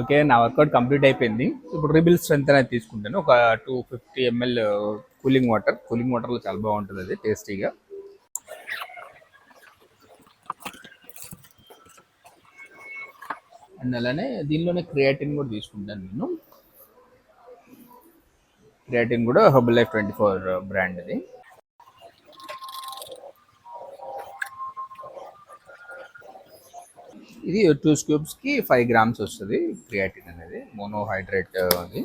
Okay నా work out complete అయిపోయింది. ఇప్పుడు రిబిల్ స్ట్రెంత్ అనేది తీసుకుంటాను. ఒక two fifty ML uh, cooling water. Cooling వాటర్లో చాలా బాగుంటుంది అది టేస్టీగా. అండ్ అలానే దీనిలోనే క్రియాటిన్ కూడా తీసుకుంటాను నేను. క్రియాటిన్ కూడా hub life twenty four uh, brand అది. ఇది టూ స్క్యూబ్స్కి ఫైవ్ గ్రామ్స్ వస్తుంది క్రియాటిన్ అనేది మోనోహైడ్రేట్ అది.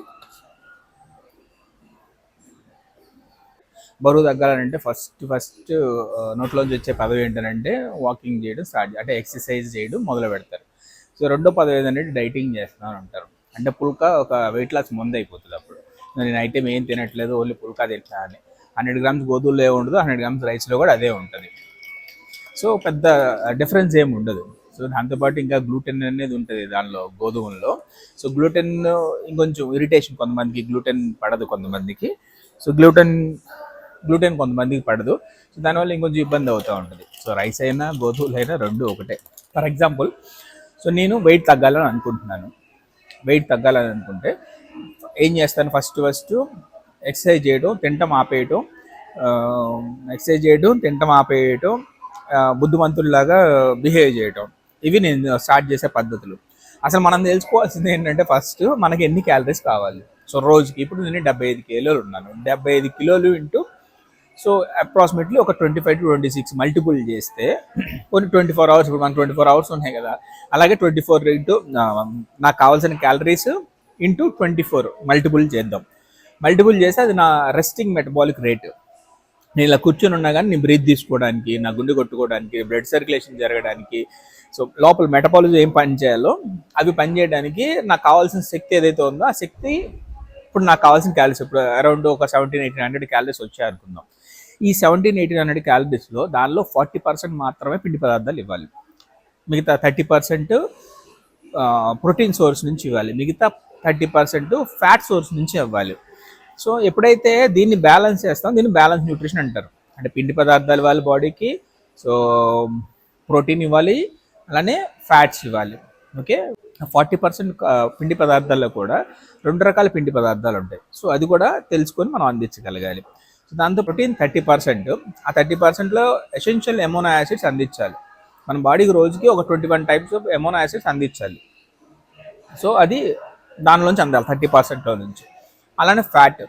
బరువు తగ్గాలంటే ఫస్ట్ ఫస్ట్ నోట్లోంచి వచ్చే పదవి ఏంటంటే వాకింగ్ చేయడం స్టార్ట్ అంటే ఎక్సర్సైజ్ చేయడం మొదలు పెడతారు. సో రెండో పదవి ఏంటంటే డైటింగ్ చేస్తున్నాను అంటారు. అంటే పుల్కా ఒక వెయిట్ లాస్ ముందు అయిపోతుంది అప్పుడు. నేను ఐటెం ఏం తినట్లేదు ఓన్లీ పుల్కా తింటా అని. హండ్రెడ్ గ్రామ్స్ గోధుమలో ఏమి ఉండదు హండ్రెడ్ గ్రామ్స్ రైస్లో కూడా అదే ఉంటుంది. సో పెద్ద డిఫరెన్స్ ఏమి ఉండదు. సో దాంతోపాటు ఇంకా గ్లూటెన్ అనేది ఉంటుంది దానిలో గోధుమల్లో. సో గ్లూటెన్ ఇంకొంచెం ఇరిటేషన్ కొంతమందికి గ్లూటెన్ పడదు కొంతమందికి. సో గ్లూటెన్ గ్లూటెన్ కొంతమందికి పడదు. సో దానివల్ల ఇంకొంచెం ఇబ్బంది అవుతూ ఉంటుంది. సో రైస్ అయినా గోధుమలు అయినా రెండు ఒకటే. ఫర్ ఎగ్జాంపుల్ సో నేను వెయిట్ తగ్గాలని అనుకుంటున్నాను. వెయిట్ తగ్గాలని అనుకుంటే ఏం చేస్తాను? ఫస్ట్ ఫస్ట్ ఎక్సర్సైజ్ చేయడం తింటం ఆపేయటం ఎక్సర్సైజ్ చేయడం తింటం ఆపేయటం బుద్ధిమంతుల్లాగా బిహేవ్ చేయటం. ఇవి నేను స్టార్ట్ చేసే పద్ధతులు. అసలు మనం తెలుసుకోవాల్సింది ఏంటంటే ఫస్ట్ మనకి ఎన్ని క్యాలరీస్ కావాలి. సో రోజుకి ఇప్పుడు నేను డెబ్బై ఐదు కిలోలు ఉన్నాను. డెబ్బై ఐదు కిలోలు ఇంటూ సో అప్రాక్సిమేట్లీ ఒక twenty five to twenty six multiple చేస్తే కొన్ని ట్వంటీ ఫోర్ అవర్స్ ఇప్పుడు మనకు ట్వంటీ ఫోర్ అవర్స్ ఉన్నాయి కదా. అలాగే ట్వంటీ ఫోర్ ఇంటూ నాకు కావాల్సిన calories into twenty four multiple చేద్దాం. మల్టిపుల్ చేస్తే అది నా రెస్టింగ్ మెటబాలిక్ రేటు నేను ఇలా కూర్చొని ఉన్నా కానీ నేను బ్రీత్ తీసుకోవడానికి నా గుండె కొట్టుకోవడానికి బ్లడ్ సర్క్యులేషన్ జరగడానికి సో లోపల మెటబాలిజం ఏం పని చేయాలో అవి పని చేయడానికి నాకు కావాల్సిన శక్తి ఏదైతే ఉందో ఆ శక్తి ఇప్పుడు నాకు కావాల్సిన క్యాలరీస్ ఇప్పుడు అరౌండ్ ఒక సెవెంటీన్ ఎయిటీన్ హండ్రెడ్ క్యాలరీస్ వచ్చాయి అనుకుందాం. ఈ సెవెంటీన్ ఎయిటీన్ హండ్రెడ్ క్యాలరీస్లో దానిలో ఫార్టీ పర్సెంట్ మాత్రమే పిండి పదార్థాలు ఇవ్వాలి. మిగతా థర్టీ పర్సెంట్ ప్రోటీన్ సోర్స్ నుంచి ఇవ్వాలి. మిగతా థర్టీ పర్సెంట్ ఫ్యాట్ సోర్స్ నుంచి ఇవ్వాలి. సో ఎప్పుడైతే దీన్ని బ్యాలెన్స్ చేస్తాం దీన్ని బ్యాలెన్స్ న్యూట్రిషన్ అంటారు. అంటే పిండి పదార్థాలు ఇవ్వాలి బాడీకి సో ప్రోటీన్ ఇవ్వాలి అలానే ఫ్యాట్స్ ఇవ్వాలి. ఓకే? ఫార్టీ పర్సెంట్ పిండి పదార్థాల్లో కూడా రెండు రకాల పిండి పదార్థాలు ఉంటాయి. సో అది కూడా తెలుసుకొని మనం అందించగలగాలి. సో దాంతో ప్రోటీన్ థర్టీ పర్సెంట్. ఆ థర్టీ పర్సెంట్లో ఎసెన్షియల్ ఎమోనో యాసిడ్స్ అందించాలి. మన బాడీకి రోజుకి ఒక twenty one types of amino acids అందించాలి. సో అది దానిలోంచి అందాలి థర్టీ పర్సెంట్లో నుంచి. అలానే ఫ్యాట్.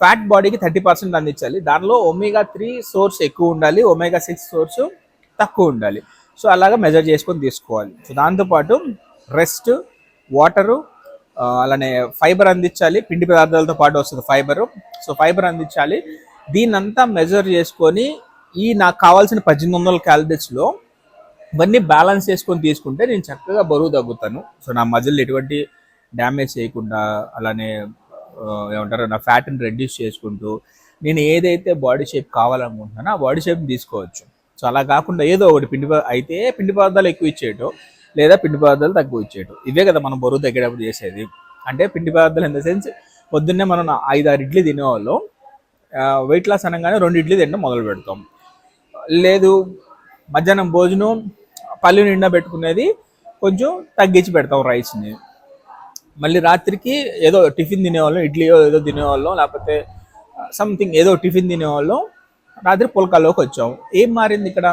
ఫ్యాట్ బాడీకి థర్టీ పర్సెంట్ అందించాలి. దానిలో ఒమేగా త్రీ సోర్స్ ఎక్కువ ఉండాలి. ఒమేగా సిక్స్ సోర్స్ తక్కువ ఉండాలి. సో అలాగా మెజర్ చేసుకొని తీసుకోవాలి. సో దాంతోపాటు రెస్ట్ వాటరు అలానే ఫైబర్ అందించాలి. పిండి పదార్థాలతో పాటు వస్తుంది ఫైబర్. సో ఫైబర్ అందించాలి. దీన్నంతా మెజర్ చేసుకొని ఈ నాకు కావాల్సిన పద్దెనిమిది వందల క్యాలరీస్లో ఇవన్నీ బ్యాలెన్స్ చేసుకొని తీసుకుంటే నేను చక్కగా బరువు తగ్గుతాను. సో నా మజిల్ ఎటువంటి డ్యామేజ్ చేయకుండా అలానే ఏమంటారు నా ఫ్యాట్ని రెడ్యూస్ చేసుకుంటూ నేను ఏదైతే బాడీ షేప్ కావాలనుకుంటున్నానో ఆ బాడీ షేప్ తీసుకోవచ్చు. సో అలా కాకుండా ఏదో ఒకటి పిండి అయితే పిండి పదార్థాలు ఎక్కువ ఇచ్చేయటం లేదా పిండి పదార్థాలు తక్కువ ఇచ్చేయటం ఇవే కదా మనం బరువు తగ్గేటప్పుడు చేసేది. అంటే పిండి పదార్థాలు ఇన్ ద సెన్స్ పొద్దున్నే మనం ఐదు ఆరు ఇడ్లీ తినేవాళ్ళు. వెయిట్ లాస్ అనగానే రెండు ఇడ్లీ తినడం మొదలు పెడతాం. లేదు మధ్యాహ్నం భోజనం పళ్ళు నిండా పెట్టుకునేది కొంచెం తగ్గించి పెడతాం రైస్ని మళ్ళీ రాత్రికి ఏదో టిఫిన్ తినేవాళ్ళం ఇడ్లీ ఏదో తినేవాళ్ళం లేకపోతే సంథింగ్ ఏదో టిఫిన్ తినేవాళ్ళం. రాత్రి పుల్కాల్లోకి వచ్చాము ఏం మారింది ఇక్కడ?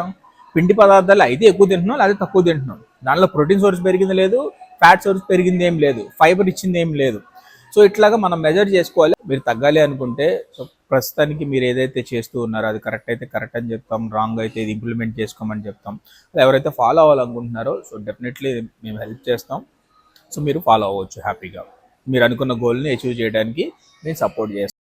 పిండి పదార్థాలు అయితే ఎక్కువ తింటున్నాం లేకపోతే తక్కువ తింటున్నాం. దానిలో ప్రోటీన్ సోర్స్ పెరిగింది లేదు ఫ్యాట్ సోర్స్ పెరిగింది ఏం లేదు ఫైబర్ ఇచ్చింది ఏం లేదు. సో ఇట్లాగా మనం మెజర్ చేసుకోవాలి. మీరు తగ్గాలి అనుకుంటే సో ప్రస్తుతానికి మీరు ఏదైతే చేస్తూ ఉన్నారో అది కరెక్ట్ అయితే కరెక్ట్ అని చెప్తాం రాంగ్ అయితే ఇది ఇంప్లిమెంట్ చేసుకోమని చెప్తాం. ఎవరైతే ఫాలో అవ్వాలనుకుంటున్నారో సో డెఫినెట్లీ మేము హెల్ప్ చేస్తాం. సో మీరు ఫాలో అవ్వచ్చు హ్యాపీగా. మీరు అనుకున్న గోల్ని అచీవ్ చేయడానికి నేను సపోర్ట్ చేస్తాను